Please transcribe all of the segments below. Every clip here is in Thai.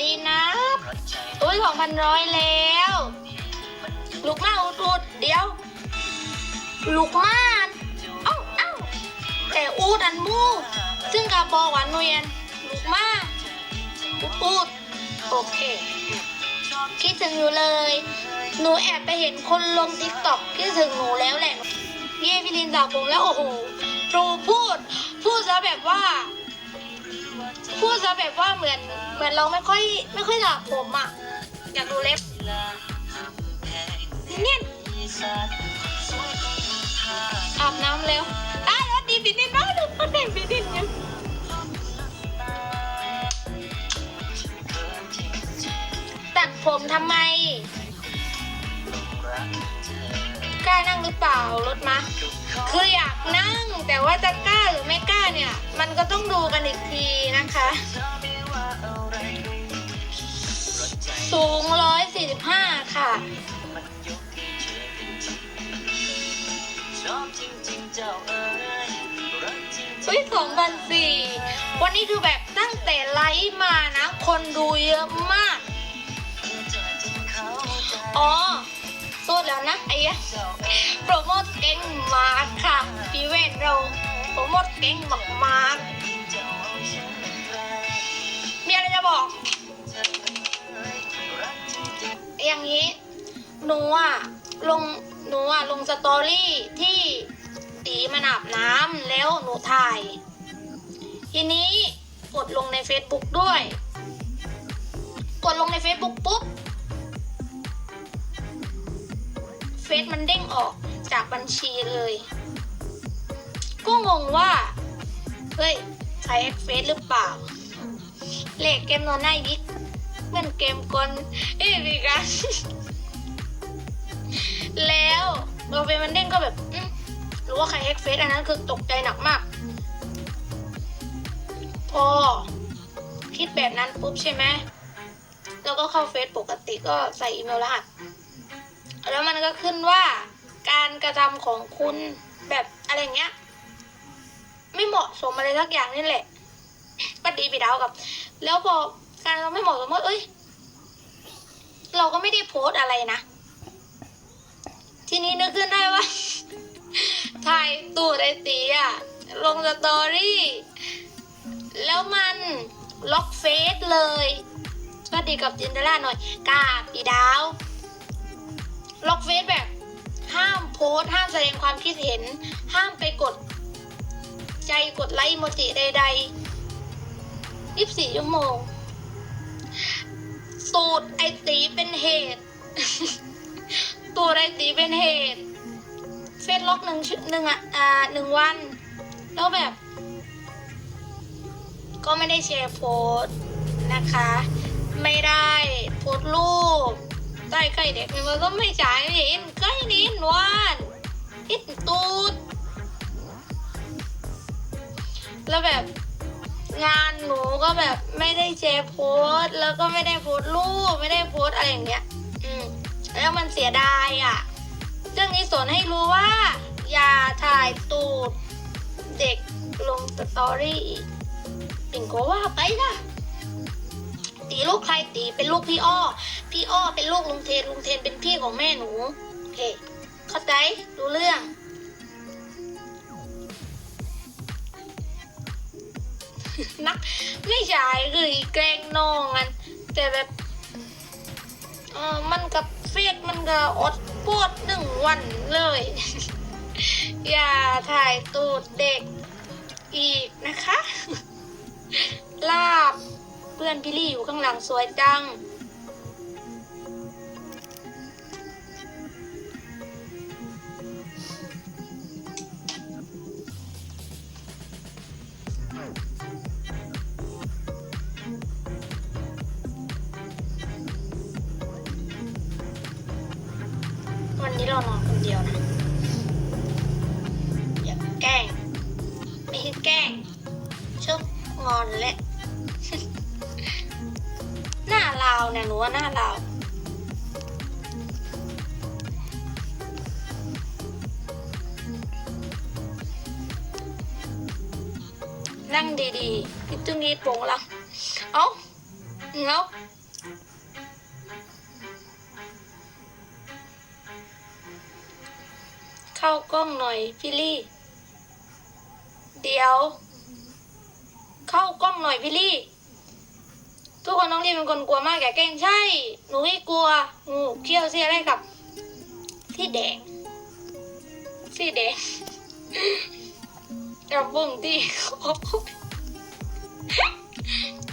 ดีนะอุ้ยของพันร้อยแล้วลูกมาอุดอุดเดี๋ยวลูกมาเอ้าเอ้าแต่อูดอันมูซึ่งกาบอกว่าหนุยนลูกมาอุดอุดโอเค คิดถึงอยู่เลย หนูแอบไปเห็นคนลงติ๊กต็อกคิดถึงหนูแล้วแหละเย่พี่ลินจากผมแล้วโอ้โหครูพูด พูดซะแบบว่า พูดซะแบบว่าเหมือน เหมือนเราไม่ค่อยไม่ค่อยสระผมอะ อยากดูเล็บเนี่ยอาบน้ำแล้วอ้าวแล้วดีบินนินน้อยดูคนเด่นบินนินยังตัดผมทำไมกล้านั่งหรือเปล่ารถมะคืออยากนั่งแต่ว่าจะกล้าหรือไม่กล้าเนี่ย มันก็ต้องดูกันอีกทีนะคะ สูง 145 ค่ะ อุ้ยสองพันสี่วันนี้คือแบบตั้งแต่ไลฟ์มานะ คนดูเยอะมาก อ๋อโซดแล้วนะไอ้ยะโปรโมทเก่งมากค่ะพี่เวนเราโปรโมทเก่งมากมากๆมีอะไรจะบอก อย่างนี้ หนูอะลงหนูอะลงสตอรี่ที่ตีมันอาบน้ำแล้วหนูถ่าย ทีนี้กดลงใน Facebook ด้วย กดลงใน Facebook ปุ๊บเฟซมันเด้งออกจากบัญชีเลย ก็งงว่า เฮ้ย ใช้เฟซหรือเปล่า เลขเกมนอนหน้ายิก เหมือนเกมกลเอ้ยมีกัน แล้วเราเฟซมันเด้งก็แบบรู้ว่าใครแฮกเฟซอันนั้นคือตกใจหนักมาก พอ คิดแบบนั้นปุ๊บใช่ไหมแล้วก็เข้าเฟซปกติก็ใส่อีเมลรหัส แล้วมันก็ขึ้นว่าการกระทำของคุณแบบอะไรเงี้ย ไม่เหมาะสมอะไรสักอย่างนี่แหละก็ดีไปดาวกับ แล้วพอ การเราไม่เหมาะสมว่าเอ้ย เราก็ไม่ได้โพสอะไรนะ ทีนี้นึกขึ้นได้ว่า ถ่ายตูดไอตีอะลงสตอรี่ แล้วมันล็อกเฟซเลยก็ดีกับจินตลาหน่อยกาปีดาว ล็อกเฟซแบบ ห้ามโพสห้ามแสดงความคิดเห็น ห้ามไปกด ใจกดไลค์โมจิใดๆ24ชั่วโมง ตรไอตีเป็นเหตุตัวไอตีเป็นเหตุ เฟซล็อกหนึ่งชุดหนึ่งอะอ่าหนึ่งวัน แล้วแบบ ก็ไม่ได้แชร์โพสนะคะ ไม่ได้โพสรูปใต้ใกล้เด็กมันก็ไม่จ่ายไม่เห็นใกล้นิดวานอิดตูดแล้วแบบ งานหนูก็แบบไม่ได้แชร์โพสต์แล้วก็ไม่ได้โพสต์รูปไม่ได้โพสต์อะไรอย่างเงี้ย อืมแล้วมันเสียดายอะ เรื่องนี้สอนให้รู้ว่า อย่าถ่ายตูดเด็กลงสตอรี่ปิ่งก็ว่าไปนะตีลูกใครตีเป็นลูกพี่อ้อ พี่อ้อเป็นลูกลุงเทนลุงเทนเป็นพี่ของแม่หนูโอเคเข้าใจรู้เรื่อง นัก ไม่ใช่คือแกล้งน้องอันแต่แบบเออมันกับเฟซมันก็อดปวดหนึ่งวันเลย อย่าถ่ายตูดเด็กอีกนะคะ ลาบเพื่อนพี่ลี่อยู่ข้างหลังสวยจัง นี้เรานอนคนเดียวนะ อย่าแกล้ง ไม่ใช่แกล้งชอบงอนและ หน้าลาวเนี่ยหนูว่าหน้าลาวนั่งดีๆพี่ตึ้งนี้โป่งละเอ้าแล้ว เข้ากล้องหน่อยพี่ลี่ เดี๋ยว เข้ากล้องหน่อยพี่ลี่ ทุกคนน้องลี่เป็นคนกลัวมากแกแกล้งใช่ หนูไม่กลัวงูเขี้ยวเสียอะไรกับ ที่แดงที่แดงกับบุ้งที่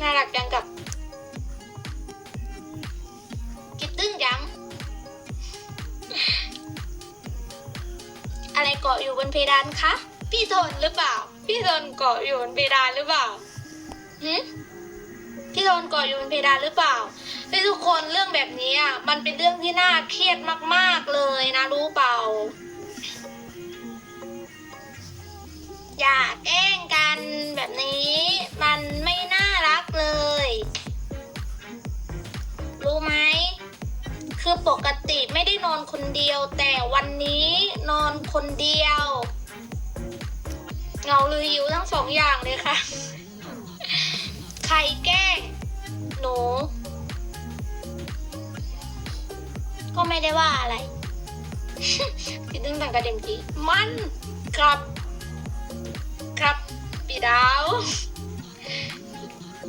น่ารักจังกับ อะไรเกาะอยู่บนเพดานคะ พี่ทนหรือเปล่า พี่ทนเกาะอยู่บนเพดานหรือเปล่าหืมพี่ทนเกาะอยู่บนเพดานหรือเปล่าเฮ้ยทุกคนเรื่องแบบนี้อะมันเป็นเรื่องที่น่าเครียดมาก ๆเลยนะรู้เปล่า อย่าแกล้งกันแบบนี้มัน ได้นอนคนเดียว แต่วันนี้นอนคนเดียวเหงาหรือหิวทั้งสองอย่างเลยค่ะ ใครแกล้งหนู ก็ไม่ได้ว่าอะไรคิดถึงต่างกระเด็มจีมันครับครับปีดาว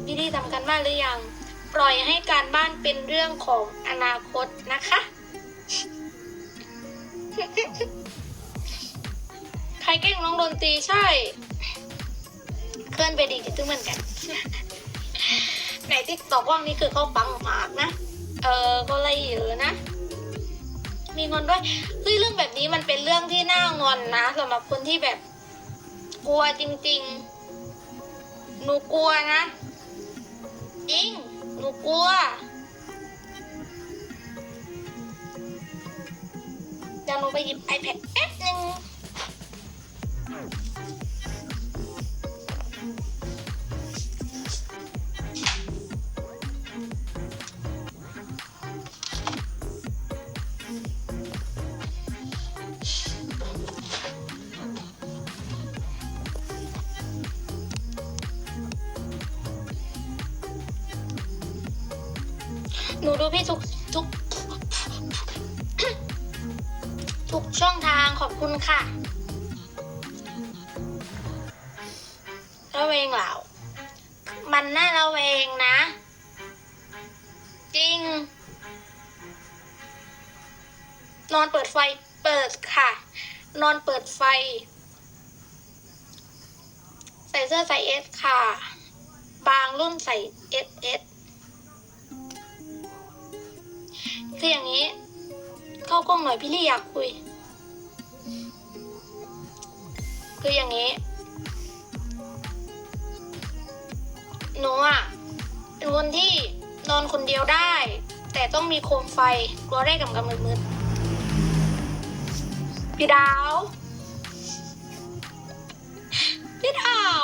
พี่ดีทำกันบ้านหรือยัง ปล่อยให้การบ้านเป็นเรื่องของอนาคตนะคะ ใครแกล้งน้องดนตรีใช่ เคลื่อนไปดีคิดถึงเหมือนกัน ในติ๊กตอกว่างนี่คือเขาปังมากนะ เออก็เลยเยอะนะ มีงอนด้วยเฮ้ยเรื่องแบบนี้มันเป็นเรื่องที่น่างอนนะสำหรับคนที่แบบ กลัวจริง ๆ หนูกลัวนะ จริง หนูกลัว เดี๋ยวหนูไปหยิบ iPad แป๊บนึงหนูดูพี่ทุก ทุกทุกช่องทางขอบคุณค่ะระเวงเหล่ามันน่าระเวงนะ จริง นอนเปิดไฟเปิดค่ะ นอนเปิดไฟ ใส่เสื้อใส่เอสค่ะ บางรุ่นใส่เอสเอสคืออย่างนี้ เข้ากล้องหน่อยพี่ลี่อยากคุย คืออย่างนี้หนูอะเป็นคนที่นอนคนเดียวได้ แต่ต้องมีโคมไฟกลัวได้กับกับมืดๆพี่ดาว พี่ดาว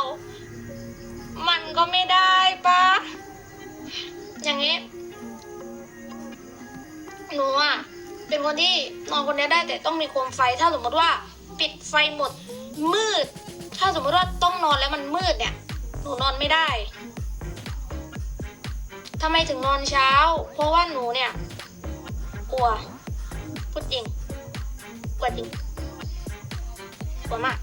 มันก็ไม่ได้ปะอย่างนี้ คนที่นอนคนเดียวได้แต่ต้องมีโคมไฟ ถ้าสมมติว่าปิดไฟหมดมืด ถ้าสมมติว่าต้องนอนแล้วมันมืดเนี่ยหนูนอนไม่ได้ทำไมถึงนอนเช้า เพราะว่าหนูเนี่ยกลัวพูดจริงกลัวจริงกลัวมาก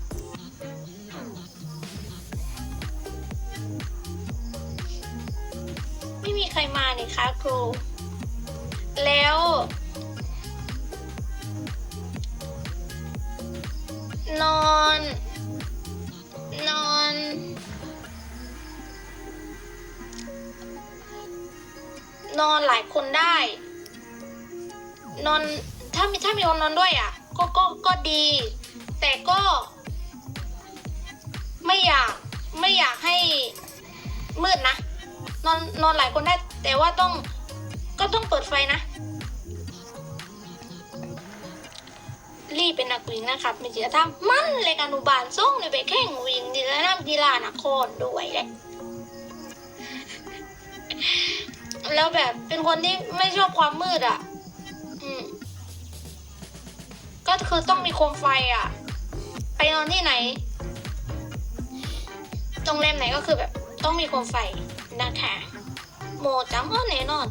ไม่มีใครมานี่คะครูแล้ว นอน นอน นอนหลายคนได้ นอนถ้ามีถ้ามีคนนอนด้วยอะ ก็ก็ก็ดี แต่ก็ ไม่อยากไม่อยากให้มืดนะ นอนนอนหลายคนได้ แต่ว่าต้องก็ต้องเปิดไฟนะ รีบเป็นนักวิ่งนะครับมีจิตธรรมมันเลยการอุบาลส่งเลยไปแข่งวิ่งดีแล้วนะกีฬานครด้วยแหละแล้วแบบเป็นคนที่ไม่ชอบความมืดอะ อืม ก็คือต้องมีโคมไฟอะ ไปนอนที่ไหนโรงแรมไหนก็คือแบบต้องมีโคมไฟนะคะโมจำเอาแน่นอน